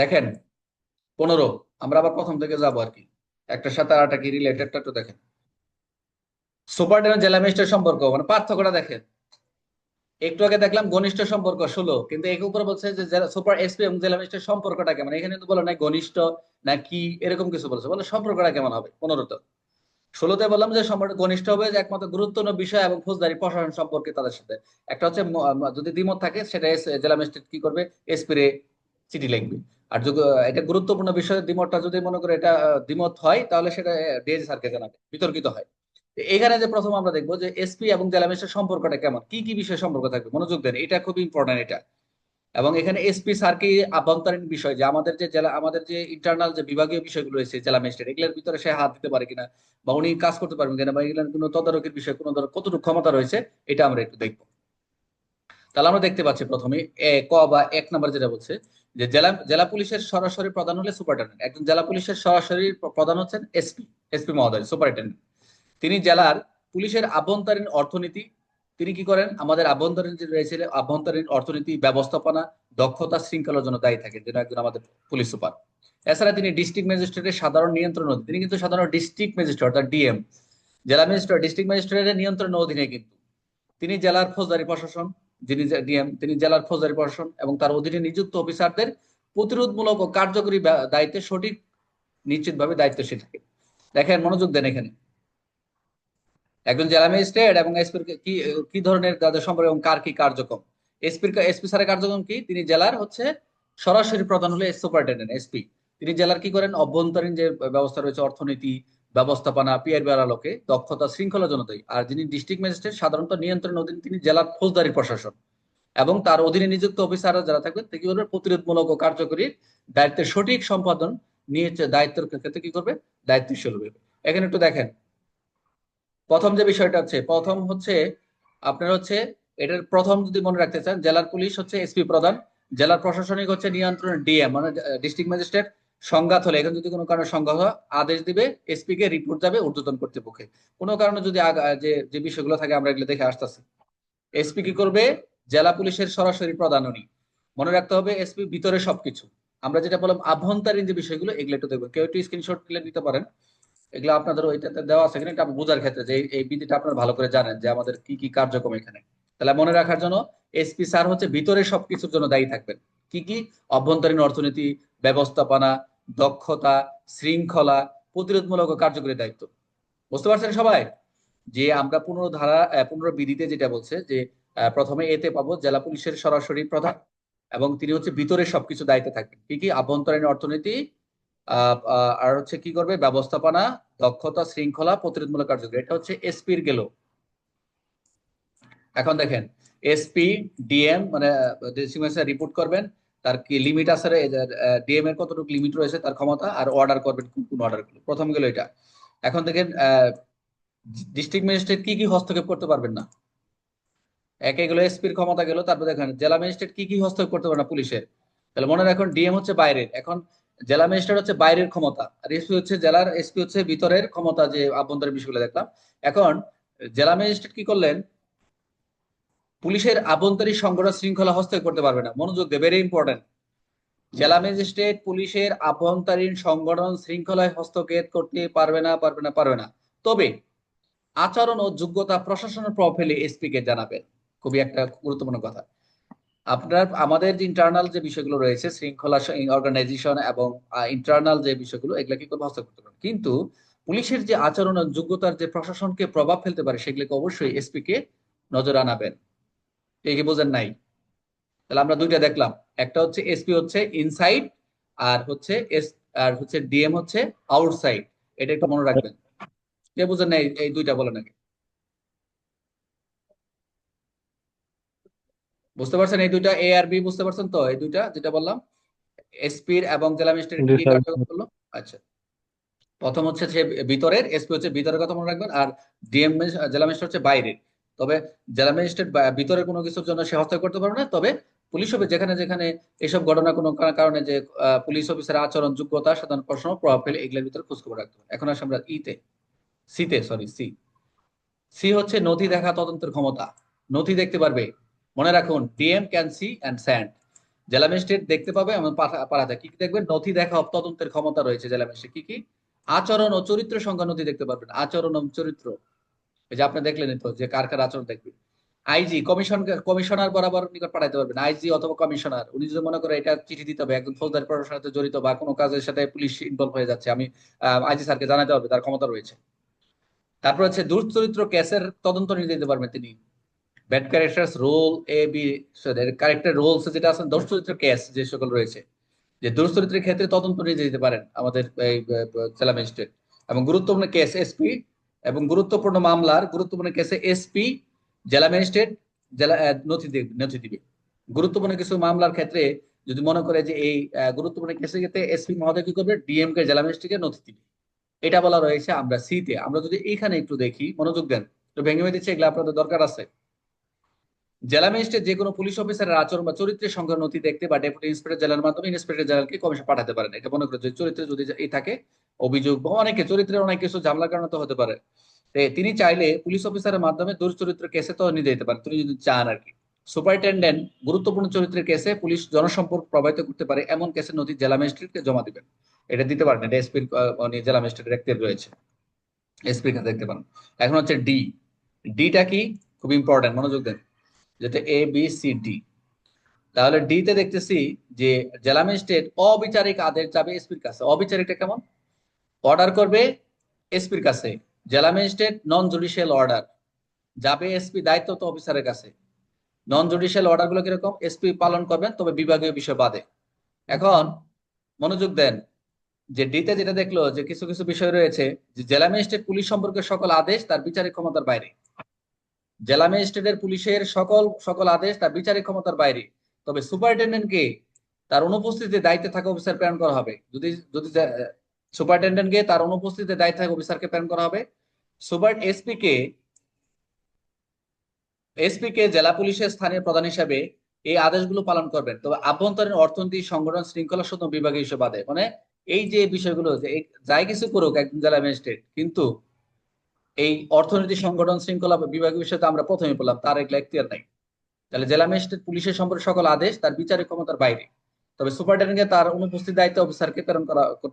দেখেন, পনেরো, আমরা আবার প্রথম থেকে যাব আর কি। একটার সাথে আরেকটা কি রিলেটেডটা একটু দেখেন। সুপারটেন্ডেন্ট জেলা ম্যাজিস্ট্রেট সম্পর্ক মানে পার্থক্যটা দেখেন। একটু আগে দেখলাম ঘনিষ্ঠ সম্পর্ক ষোলো, কিন্তু একে উপরে বলছে যে সুপার এসপি এবং জেলা ম্যাজিস্ট্রেট সম্পর্কটা কেমন? এখানে তো বলো না ঘনিষ্ঠ, না কি, এরকম কিছু বলছে। বলে সম্পর্কটা কেমন হবে? পনেরোতে ষোলোতে বললাম যে সম্পর্ক ঘনিষ্ঠ হবে যে একমাত্র গুরুত্বপূর্ণ বিষয় এবং ফৌজদারি প্রশাসন সম্পর্কে তাদের সাথে। একটা হচ্ছে যদি দ্বিমত থাকে, সেটা জেলা ম্যাজিস্ট্রেট কি করবে? এসপিরে চিঠি লিখবে। আর এটা গুরুত্বপূর্ণ বিষয় দ্বিমতটা যদি মনে করে এটা দ্বিমত হয়, তাহলে সেটা ডিএজি স্যারকে জানাবে, বিতর্কিত হয়। এখানে যে প্রথম আমরা দেখব যে এসপি এবং জেলা ম্যাজিস্ট্রেট সম্পর্কটা কেমন? কি কি বিষয়ে সম্পর্ক থাকবে? মনোযোগ দেন, এটা খুব ইম্পর্টেন্ট এটা। এবং এখানে এসপি স্যারকে আভ্যন্তরীণ বিষয়, যে আমাদের যে জেলা, আমাদের যে ইন্টারনাল যে বিভাগীয় বিষয়গুলো রয়েছে জেলা ম্যাজিস্ট্রেট, এগুলোর ভিতরে সে হাত দিতে পারে কিনা বা উনি কাজ করতে পারবেন কিনা বা এগুলোর কোনো তদারকির বিষয় কোনো কতটুকু ক্ষমতা রয়েছে, এটা আমরা একটু দেখব। তাহলে আমরা দেখতে পাচ্ছি প্রথমে ক বা এক নাম্বার যেটা বলছে যে জেলা জেলা পুলিশের সরাসরি প্রধান হলে সুপারিনটেন্ডেন্ট। একজন জেলা পুলিশের সরাসরি প্রধান হচ্ছেন এসপি এসপি মহোদয়, সুপারিনটেন্ডেন্ট। তিনি জেলার পুলিশের আভ্যন্তরীণ অর্থনীতি, তিনি কি করেন? আমাদের আভ্যন্তরীণ যে রয়েছে, আভ্যন্তরীণ অর্থনীতি ব্যবস্থাপনা দক্ষতা শৃঙ্খলার জন্য দায়ী থাকেন যেটা একজন আমাদের পুলিশ সুপার। এছাড়া তিনি ডিস্ট্রিক্ট ম্যাজিস্ট্রেটের সাধারণ নিয়ন্ত্রণ তিনি কিন্তু সাধারণ ডিস্ট্রিক্ট ম্যাজিস্ট্রেট, অর্থাৎ ডিএম। জেলা ম্যাজিস্ট্রেট, ডিস্ট্রিক্ট ম্যাজিস্ট্রেটের নিয়ন্ত্রণ অধীনে কিন্তু তিনি জেলার ফৌজদারি প্রশাসন যিনি ডিএম, তিনি জেলার ফৌজদারি প্রশাসন এবং তার অধীনে নিযুক্ত অফিসারদের প্রতিরোধমূলক ও কার্যকরী দায়িত্বে সঠিক, নিশ্চিতভাবে দায়িত্বশীল থাকে। দেখেন, মনোযোগ দেন এখানে। একজন জেলা ম্যাজিস্ট্রেট এবং এসপির কি কি ধরনের তাদের সম্পর্ক এবং কার কি কার্যক্রম? এসপির এসপি স্যারের কার্যক্রম কি? তিনি জেলার হচ্ছে সরাসরি প্রধান হলে সুপারিনটেন্ডেন্ট, এসপি। তিনি জেলার কি করেন? অভ্যন্তরীণ যে ব্যবস্থা রয়েছে, অর্থনীতি ব্যবস্থাপনা পিআরবির আলোকে দক্ষতা, শৃঙ্খলা জনতাই। আর যিনি ডিস্ট্রিক্ট ম্যাজিস্ট্রেট, সাধারণত নিয়ন্ত্রণ অধীন তিনি জেলার ফৌজদারি প্রশাসন। এবং তার অধীনে নিযুক্ত অফিসাররা যারা থাকবেন তিনি কি করবে? প্রতিরোধমূলক ও কার্যকরী দায়িত্বের সঠিক সম্পাদন নিয়ে দায়িত্বের ক্ষেত্রে কি করবে? দায়িত্বশীল হবে। এখানে একটু দেখেন। প্রথম যে বিষয়টা হচ্ছে প্রথম হচ্ছে আপনার হচ্ছে এটার প্রথম যদি মনে রাখতে চান, জেলার পুলিশ হচ্ছে এসপি প্রধান জেলার প্রশাসনিক হচ্ছে নিয়ন্ত্রণ ডিএম মানে ডিস্ট্রিক্ট ম্যাজিস্ট্রেট সংঘাত হলে, এখানে যদি কোনো কারণে সংঘাত হয়, আদেশ দিবে এসপি কে রিপোর্ট যাবে ঊর্ধ্বতন কর্তৃপক্ষে। কোনো কারণে যদি যে বিষয়গুলো থাকে, আমরা এগুলো দেখে আসতেছি। এসপি কি করবে? জেলা পুলিশের সরাসরি প্রধান উনি মনে রাখতে হবে এসপি ভিতরে সবকিছু। আমরা যেটা বললাম, আভ্যন্তরীণ যে বিষয়গুলো, এগুলো একটু দেখবেন কেউ একটু স্ক্রিনশট তুলে নিতে পারেন। এগুলো আপনাদের ওইটাতে দেওয়া আছে কিনা, এটা বোঝার ক্ষেত্রে যে এই বিধিটা আপনারা ভালো করে জানেন যে আমাদের কি কি কার্যক্রম এখানে। তাহলে মনে রাখার জন্য এসপি স্যার হচ্ছে ভিতরে সবকিছুর জন্য দায়ী থাকবেন। কি কি? অভ্যন্তরীণ অর্থনীতি ব্যবস্থাপনা দক্ষতা শৃঙ্খলা প্রতিরোধমূলক কার্যকরী দায়িত্ব। বুঝতে পারছেন সবাই? যে আমরা পনেরো ধারা আহ, পনেরো বিধিতে যেটা বলছে যে প্রথমে এতে পাবো জেলা পুলিশের সরাসরি প্রধান এবং তিনি হচ্ছে ভিতরে সবকিছু দায়িত্বে থাকবেন। কি কি? আভ্যন্তরীণ অর্থনীতি আর হচ্ছে কি করবে? ব্যবস্থাপনা দক্ষতা শৃঙ্খলা প্রতিরোধমূলক কার্যক্রম এটা হচ্ছে এসপির গেল। এখন দেখেন এসপি ডিএম মানে রিপোর্ট করবেন তার কি লিমিট আছে ডিএম এর কতটুকু লিমিট রয়েছে তার ক্ষমতা আর অর্ডার করবেন কোন কোন অর্ডারগুলো? প্রথম গেল এটা। এখন দেখেন ডিস্ট্রিক্ট ম্যাজিস্ট্রেট কি কি হস্তক্ষেপ করতে পারবেন না? একে গেল এসপির ক্ষমতা গেল, তারপর দেখেন, জেলা ম্যাজিস্ট্রেট কি কি হস্তক্ষেপ করতে পারে না পুলিশের? তাহলে মনে রাখুন ডিএম হচ্ছে বাইরের। এখন জেলা ম্যাজিস্ট্রেট হচ্ছে বাইরের ক্ষমতা, আর এসপি হচ্ছে জেলার এসপি হচ্ছে ভিতরের ক্ষমতা যে আভ্যন্তরীণ বিষয়গুলো দেখলাম। এখন জেলা ম্যাজিস্ট্রেট কি করলেন? পুলিশের আভ্যন্তরীণ সংগঠন শৃঙ্খলা হস্তক্ষেপ করতে পারবে না। মনোযোগ দিয়ে ভেরি ইম্পর্টেন্ট জেলা ম্যাজিস্ট্রেট পুলিশের আভ্যন্তরীণ সংগঠন শৃঙ্খলায় হস্তক্ষেপ করতে পারবে না পারবে না পারবে না। তবে আচরণ ও যোগ্যতা প্রশাসনের প্রফাইলে এসপি কে জানাবেন। খুবই একটা গুরুত্বপূর্ণ কথা। আপনার, আমাদের যে ইন্টারনাল যে বিষয়গুলো রয়েছে, শৃঙ্খলা অর্গানাইজেশন এবং ইন্টারনাল যে বিষয়গুলো এগুলো কি হস্তক্ষেপ করতে পারবে। কিন্তু পুলিশের যে আচরণ যোগ্যতার যে প্রশাসনকে প্রভাব ফেলতে পারে, সেগুলোকে অবশ্যই এসপি কে নজর আনাবেন। কি বোঝেন নাই? তাহলে আমরা দুইটা দেখলাম। একটা হচ্ছে এসপি হচ্ছে ইনসাইড আর হচ্ছে এস আর হচ্ছে ডিএম হচ্ছে আউটসাইড এটা একটু মনে রাখবেন। কে বুঝেন নাই এই দুইটা বলে নাকি বুঝতে পারছেন এই দুইটা এ আর বি বুঝতে পারছেন তো? এই দুইটা যেটা বললাম এসপির এবং জেলা ম্যাজিস্ট্রেট কি। কার্যক্রম করল? আচ্ছা। প্রথম হচ্ছে সে ভিতরের এসপি হচ্ছে ভিতরের কথা মনে রাখবেন আর ডিএম জেলা ম্যাজিস্ট্রেট হচ্ছে বাইরের। তবে জেলা ম্যাজিস্ট্রেট ভিতরের কোনো কিছুর জন্য সে হস্তক্ষেপ করতে পারবে না। তবে পুলিশ হবে যেখানে যেখানে এসব ঘটনা কোনো কারণে যে পুলিশ অফিসার আচরণ, যোগ্যতা, সাধারণ প্রশ্ন, প্রভাব ফেলে এগুলোর ভিতরে খোঁজখবর রাখতে হবে। এখন আসে আমরা ইতে। সিতে সরি সি। সি হচ্ছে নথি দেখা তদন্তের ক্ষমতা। নথি দেখতে পারবে। মনে রাখুন, DM can see and sand. জেলা ম্যাজিস্ট্রেট দেখতে পাবে এবং পাঠাতে কি কি দেখবেন? নথি দেখা তদন্তের ক্ষমতা রয়েছে জেলা ম্যাজিস্ট্রেট। কি কি? আচরণ ও চরিত্র সংখ্যা নথি দেখতে পারবেন। আচরণ ও চরিত্র। যে আপনি দেখলেন তো যে কার কার আচরণ দেখবে আইজি কমিশন কমিশনার বরাবর নিকট পাঠাইতে পারবেন। আইজি অথবা কমিশনার, উনি যদি মনে করে এটা চিঠি দিতে হবে, একজন ফৌজদারি প্রশাসনের সাথে জড়িত বা কোনো কাজের সাথে পুলিশ ইনভলভ হয়ে যাচ্ছে, আমি আইজি স্যারকে জানাতে হবে তার ক্ষমতা রয়েছে। তারপর হচ্ছে দুশ্চরিত্র কেসের তদন্ত নিয়ে দিতে পারবেন তিনি। Bad characters role A B character roles যেটা আছে দুশ্চরিত্র কেস যে সকল রয়েছে, যে দুশ্চরিত্রের ক্ষেত্রে তদন্ত নিয়ে দিতে পারেন আমাদের এই জেলা ম্যাজিস্ট্রেট এবং গুরুত্বপূর্ণ কেস এসপি এবং গুরুত্বপূর্ণ মামলার গুরুত্বপূর্ণ কেসে এসপি জেলা ম্যাজিস্ট্রেট জেলা নথি নথি দিবে। গুরুত্বপূর্ণ কিছু মামলার ক্ষেত্রে যদি মনে করে যে এই গুরুত্বপূর্ণ কেসের ক্ষেত্রে এসপি মহোদয় কি করবে? ডিএম কে, জেলা ম্যাজিস্ট্রেটকে নথি দিবে। এটা বলা রয়েছে আমরা সি তে। আমরা যদি এইখানে একটু দেখি, মনোযোগ দেন। তো ভেঙে ভেঙে দিচ্ছে, এগুলো আপনাদের দরকার আছে। জেলা ম্যাজিস্ট্রেট যে কোনো পুলিশ অফিসারের আচরণ বা চরিত্রের সংখ্যা নথি দেখতে বা ডেপুটি ইন্সপেক্টর জেলার মাধ্যমে ইন্সপেক্টর জেলারকে কমিশন পাঠাতে পারেন। এটা মনে করে চরিত্রে যদি এই থাকে অভিযোগ বা অনেকে, চরিত্রের অনেক কিছু ঝামেলার কারণে তো হতে পারে। তিনি চাইলে পুলিশ অফিসারের মাধ্যমে দুশ্চরিত্র কেসে তো নিয়ে যেতে পারেন তিনি যদি চান আর কি। সুপারিনটেন্ডেন্ট গুরুত্বপূর্ণ চরিত্রের কেসে পুলিশ জনসম্পর্ক প্রভাবিত করতে পারে এমন কেসের নথি জেলা ম্যাজিস্ট্রেটকে জমা দিবেন। এটা দিতে পারেন এটা এসপির জেলা ম্যাজিস্ট্রেটের রয়েছে। এসপির কাছে দেখতে পারেন। এখন হচ্ছে ডি। ডিটা কি? খুব ইম্পর্টেন্ট মনোযোগ দেন। যেটা এ বি সি ডি তাহলে ডি তে দেখতেছি যে জেলা ম্যাজিস্ট্রেট অবিচারিক আদেশ যাবে এসপির কাছে। অবিচারিকটা কেমন? অর্ডার করবে এসপির কাছে। জেলা ম্যাজিস্ট্রেট নন জুডিশিয়াল অর্ডার যাবে এসপি দায়িত্বত অফিসারের কাছে। নন জুডিশিয়াল অর্ডারগুলো কীরকম? এসপি পালন করবেন, তবে বিভাগীয় বিষয় বাদে। এখন মনোযোগ দেন, যে ডিতে যেটা দেখল যে কিছু কিছু বিষয় রয়েছে, যে জেলা ম্যাজিস্ট্রেট পুলিশ সম্পর্কে সকল আদেশ, তার বিচারিক ক্ষমতার বাইরে। জেলা ম্যাজিস্ট্রেটের পুলিশের সকল সকল আদেশ, তার বিচারিক ক্ষমতার বাইরে। তবে সুপারিনটেন্ডেন্টকে তার অনুপস্থিতিতে দায়িত্বে থাকা অফিসার প্রেরণ করা হবে। যদি যদি সুপারিনটেন্ডেন্টকে তার অনুপস্থিতিতে দায়িত্বে থাকা অফিসারকে প্রেরণ করা হবে। সুপার এসপি কে এসপি কে জেলা পুলিশের স্থানীয় প্রধান হিসাবে এই আদেশগুলো পালন করবেন। তবে আভ্যন্তরীণ অর্থনীতি সংগঠন শৃঙ্খলা শোধন বিভাগীয় হিসেবে বাদে মানে এই যে বিষয়গুলো যাই কিছু করুক একজন জেলা ম্যাজিস্ট্রেট, কিন্তু এই অর্থনীতি সংগঠন শৃঙ্খলা বিভাগীয় বিষয়ে আমরা প্রথমে বললাম, তার এগুলো এখতিয়ার নাই। তাহলে জেলা ম্যাজিস্ট্রেট পুলিশের সম্পর্কে সকল আদেশ তার বিচারিক ক্ষমতার বাইরে। তবে সুপারিনটেন্ডেন্টকে তার অনুপস্থিত দায়িত্ব অফিসারকে প্রেরণ করা